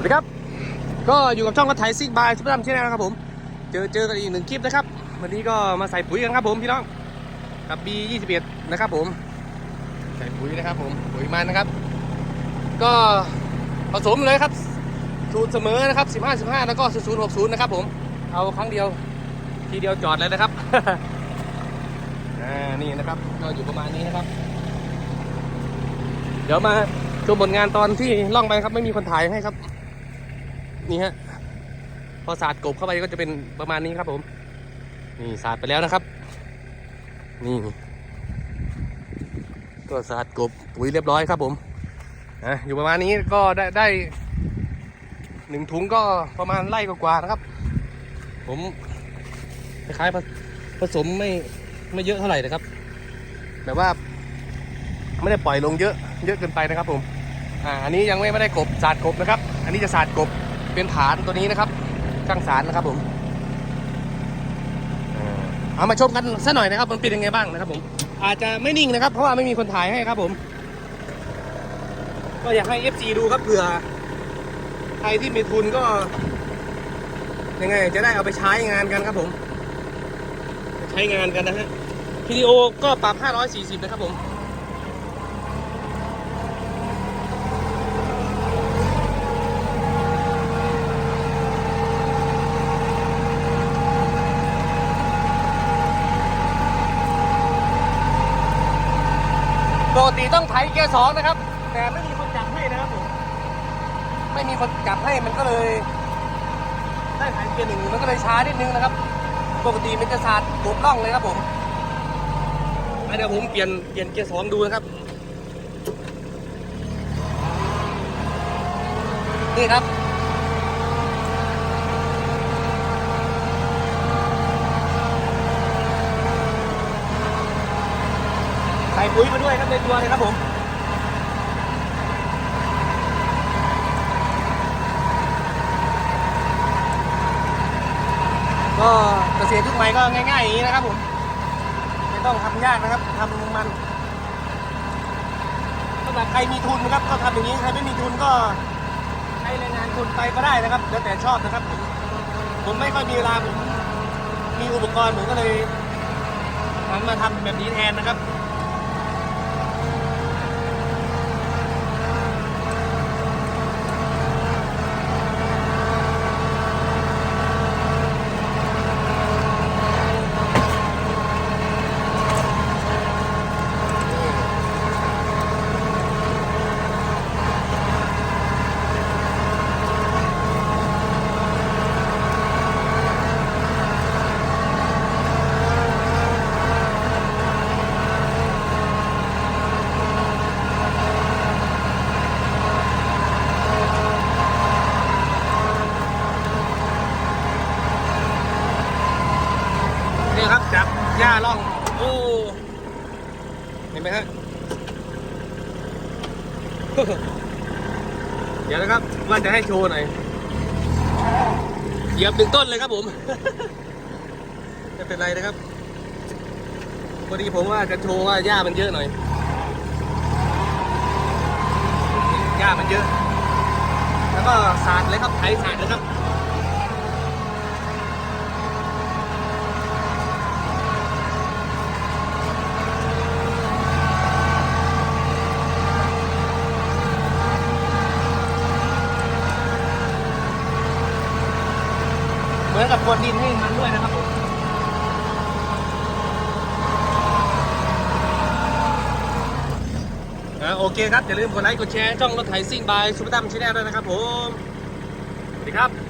สวัสดีครับ ก็อยู่กับช่องรถไถซิ่งบายซุปเปอร์ดัมช่ไหนะครับผม เจอเจอกันอีกหนึ่งคลิปนะครับ วันนี้ก็มาใส่ปุ๋ยกันครับผมพี่น้อง กับ B21 นะครับผม ใส่ปุ๋ยนะครับผมปุ๋ยมันนะครับ ก็ผสมเลยครับสูตรเสมอนะครับ 15 15 แล้วก็ 00 60 นะครับผม เอาครั้งเดียว ทีเดียวจอดเลยนะครับ อ่า นี่นะครับ ก็อยู่ประมาณนี้นะครับ เดี๋ยวมาชมผลงานตอนที่ล่องไปครับ ไม่มีคนถ่ายให้ครับ นี่ฮะพอสาดกบเข้าไปก็จะเป็นประมาณนี้ครับผม นี่สาดไปแล้วนะครับ นี่ก็สาดกบปุ๋ยเรียบร้อยครับผมอะอยู่ประมาณนี้ก็ได้ได้หนึ่งถุงก็ประมาณไร่กว่าๆนะครับ ผมคล้ายๆผผสมไม่ไม่เยอะเท่าไหร่นะครับ แบบว่าไม่ได้ปล่อยลงเยอะเยอะเกินไปนะครับผม อ่า อันนี้ยังไม่ไม่ได้กบสาดกบนะครับ อันนี้จะสาดกบ เป็นฐานตัวนี้นะครับช่างสารนะครับผมเอามาชมกันสักหน่อยนะครับ มันเป็นยังไงบ้างนะครับ ผม อาจจะไม่นิ่งนะครับ เพราะว่าไม่มีคนถ่ายให้ครับผม ก็อยากให้ FC ดูครับเผื่อใครที่มีทุนก็ยังไง จะได้เอาไปใช้งานกันครับผม ใช้งานกันนะฮะวิดีโอก็ปรับ 540 นะครับผม ปกติต้องไถเกียร์สองนะครับ แต่ไม่มีคนจับให้นะครับผมไม่มีคนจับให้มันก็เลยได้ไถเกียร์หนึ่งมันก็เลยช้านิดนึงนะครับ ปกติมันจะสาดกบล่องเลยครับผมอะเดี๋ยวผมเปลี่ยนเปลี่ยนเกียร์สองดูนะครับนี่ครับ ส่ปุ๋ยมาด้วยครับในตัวเลยครับผมก็เกษตรยุคใหม่ก็ง่ายๆอย่างนี้นะครับผมไม่ต้องทำยากนะครับทำมันสำหรับใครมีทุนนะครับก็ทำอย่างนี้ใครไม่มีทุนก็ให้แรงงานทุนไปก็ได้นะครับ แล้วแต่ชอบนะครับผมผมไม่ค่อยมีเวลาผมมีอุปกรณ์ผมก็เลยหันมาทำแบบนี้แทนนะครับ หญ้าล่อง โอ้ เห็นไหมฮะ เดี๋ยวนะครับ ว่าจะให้โชว์หน่อย เหยียบหนึ่งต้นเลยครับผมไม่เป็นไรนะครับ พอดีผมว่าจะโชว์ว่าหญ้ามันเยอะหน่อย หญ้ามันเยอะ แล้วก็สาดเลยครับไถสาดเลยครับ แล้วกับกดดินให้มันด้วยนะครับผมโอเคครับ อย่าลืมกดไลค์กดแชร์ช่องรถไถซิ่งบายซูเปอร์ดัมชาแนลด้วยนะครับผม สวัสดีครับ